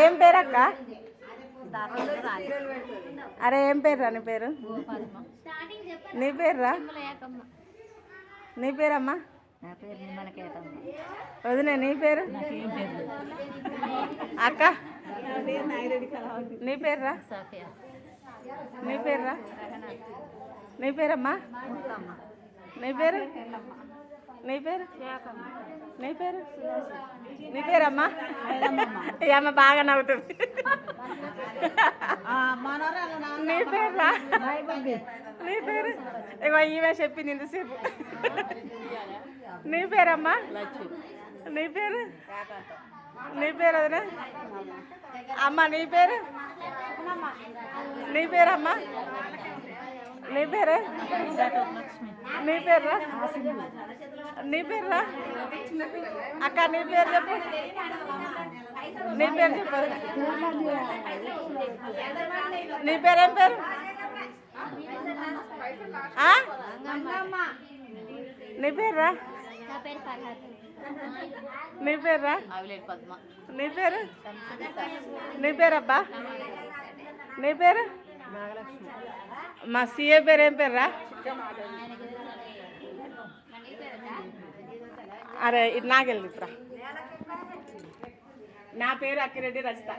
ఏం పేరు అక్క అరే ఏం పేరు రా నీ పేరు? నీ పేరు రా నీ పేరమ్మా? నా పేరు నిమ్మలకేతమ్మ. వదిన నీ పేరు? అక్క? నీ పేరు రా నీ పేరు రా నీ పేరమ్మా? నీ పేరు? నీ పేరు? నీ పేరు? నీ పేరమ్మా? అమ్మ బాగా నవ్వుతుంది. నీ పేరు? రా నీ పేరు? ఇగో ఈమె చెప్పింది ఇంతసేపు. నీ పేరమ్మా? నీ పేరు? నీ పేరు వదినా అమ్మ నీ పేరు? నీ పేరమ్మా? నీ పేరే? నీ పేర్రా? నీ పేర్రా? అక్క నీ పేరు చెప్పు. నీ పేరు చెప్పు. నీ పేరేం పేరు? నీ పేర్రా? నీ పేర్రా? నీ పేరు? నీ పేరబ్బా? నీ పేరు? మా సీఏ పేరు ఏం పేర్రా? అరే ఇది నాకెళ్ళి నా పేరు అక్కిరెడ్డి రజిత.